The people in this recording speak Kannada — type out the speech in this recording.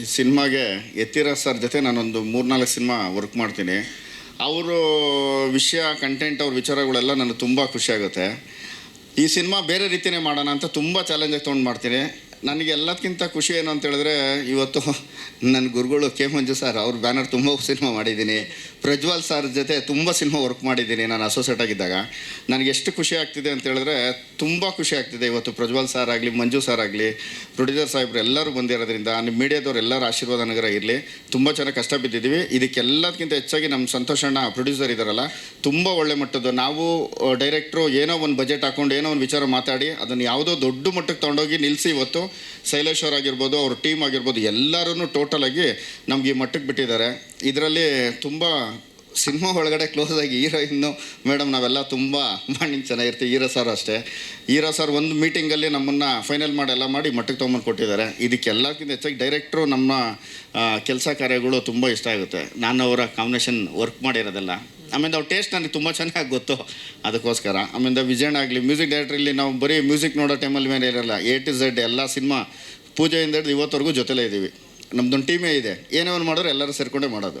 ಈ ಸಿನಿಮಾಗೆ ಎತ್ತಿರ ಸರ್ ಜೊತೆ ನಾನೊಂದು ಮೂರ್ನಾಲ್ಕು ಸಿನಿಮಾ ವರ್ಕ್ ಮಾಡ್ತೀನಿ. ಅವರು ವಿಷಯ ಕಂಟೆಂಟ್ ಅವ್ರ ವಿಚಾರಗಳೆಲ್ಲ ನನಗೆ ತುಂಬ ಖುಷಿಯಾಗುತ್ತೆ ಈ ಸಿನಿಮಾ ಬೇರೆ ರೀತಿಯೇ ಮಾಡೋಣ ಅಂತ ತುಂಬ ಚಾಲೆಂಜಾಗಿ ತೊಗೊಂಡು ಮಾಡ್ತೀನಿ. ನನಗೆ ಎಲ್ಲದಕ್ಕಿಂತ ಖುಷಿ ಏನು ಅಂತ ಹೇಳಿದ್ರೆ, ಇವತ್ತು ನನ್ನ ಗುರುಗಳು ಕೆ ಮಂಜು ಸರ್, ಅವ್ರ ಬ್ಯಾನರ್ ತುಂಬ ಸಿನಿಮಾ ಮಾಡಿದ್ದೀನಿ. ಪ್ರಜ್ವಲ್ ಸರ್ ಜೊತೆ ತುಂಬ ಸಿನಿಮಾ ವರ್ಕ್ ಮಾಡಿದ್ದೀನಿ ನಾನು ಅಸೋಸಿಯೇಟ್ ಆಗಿದ್ದಾಗ. ನನಗೆ ಎಷ್ಟು ಖುಷಿ ಆಗ್ತಿದೆ ಅಂತ ಹೇಳಿದ್ರೆ, ತುಂಬ ಖುಷಿ ಆಗ್ತಿದೆ ಇವತ್ತು ಪ್ರಜ್ವಲ್ ಸರ್ ಆಗಲಿ, ಮಂಜು ಸರ್ ಆಗಲಿ, ಪ್ರೊಡ್ಯೂಸರ್ ಸಾಹೇಬ್ರು ಎಲ್ಲರೂ ಬಂದಿರೋದ್ರಿಂದ ನಿಮ್ಮ ಮೀಡಿಯಾದವ್ರು ಎಲ್ಲರ ಆಶೀರ್ವಾದ ನಗರ ಇರಲಿ, ತುಂಬ ಚೆನ್ನಾಗಿ ಕಷ್ಟ ಬಿದ್ದಿದ್ದೀವಿ. ಇದಕ್ಕೆಲ್ಲದಕ್ಕಿಂತ ಹೆಚ್ಚಾಗಿ ನಮ್ಮ ಸಂತೋಷಣ್ಣ ಪ್ರೊಡ್ಯೂಸರ್ ಇದ್ದಾರಲ್ಲ ತುಂಬ ಒಳ್ಳೆ ಮಟ್ಟದ್ದು. ನಾವು ಡೈರೆಕ್ಟ್ರು ಏನೋ ಒಂದು ಬಜೆಟ್ ಹಾಕೊಂಡು ಏನೋ ಒಂದು ವಿಚಾರ ಮಾತಾಡಿ, ಅದನ್ನು ಯಾವುದೋ ದೊಡ್ಡ ಮಟ್ಟಕ್ಕೆ ತೊಗೊಂಡೋಗಿ ನಿಲ್ಲಿಸಿ ಇವತ್ತು ಶೈಲೇಶ್ವರ್ ಆಗಿರ್ಬೋದು ಅವ್ರ ಟೀಮ್ ಆಗಿರ್ಬೋದು ಎಲ್ಲರೂ ಟೋಟಲ್ ಆಗಿ ನಮ್ಗೆ ಈ ಮಟ್ಟಕ್ಕೆ ಬಿಟ್ಟಿದ್ದಾರೆ. ಇದರಲ್ಲಿ ತುಂಬ ಸಿನಿಮಾ ಒಳಗಡೆ ಕ್ಲೋಸ್ ಆಗಿ ಹೀರೋಯಿನ್ನು, ಮೇಡಮ್ ನಾವೆಲ್ಲ ತುಂಬ ಮಾಡಿ ಚೆನ್ನಾಗಿರ್ತೀವಿ. ಹೀರೋ ಸರ್ ಅಷ್ಟೇ. ಹೀರೋ ಸರ್ ಒಂದು ಮೀಟಿಂಗಲ್ಲಿ ನಮ್ಮನ್ನು ಫೈನಲ್ ಮಾಡಿ ಎಲ್ಲ ಮಾಡಿ ಮಟ್ಟಕ್ಕೆ ತೊಗೊಂಬಂದು ಕೊಟ್ಟಿದ್ದಾರೆ. ಇದಕ್ಕೆಲ್ಲಕ್ಕಿಂತ ಹೆಚ್ಚಾಗಿ ಡೈರೆಕ್ಟ್ರು ನಮ್ಮ ಕೆಲಸ ಕಾರ್ಯಗಳು ತುಂಬ ಇಷ್ಟ ಆಗುತ್ತೆ. ನಾನು ಅವರ ಕಾಂಬಿನೇಷನ್ ವರ್ಕ್ ಮಾಡಿರೋದೆಲ್ಲ. ಆಮೇಲೆ ಅವ್ರ ಟೇಸ್ಟ್ ನನಗೆ ತುಂಬ ಚೆನ್ನಾಗಿ ಗೊತ್ತು. ಅದಕ್ಕೋಸ್ಕರ. ಆಮೇಲೆ ವಿಜಯಣ್ಣ ಆಗಲಿ ಮ್ಯೂಸಿಕ್ ಡೈರೆಕ್ಟ್ರಲ್ಲಿ ನಾವು ಬರೀ ಮ್ಯೂಸಿಕ್ ನೋಡೋ ಟೈಮಲ್ಲಿ ಮೇಲೆ ಇರಲ್ಲ. ಎ ಟು ಝೆಡ್ ಎಲ್ಲ ಸಿನಿಮಾ ಪೂಜೆಯಿಂದ ಹಿಡಿದು ಇವತ್ತವರೆಗೂ ಜೊತೆಲೇ ಇದ್ದೀವಿ. ನಮ್ಮದೊಂದು ಟೀಮೇ ಇದೆ. ಏನೇ ಒಂದು ಮಾಡೋರು ಎಲ್ಲರೂ ಸೇರಿಕೊಂಡೇ ಮಾಡೋದು.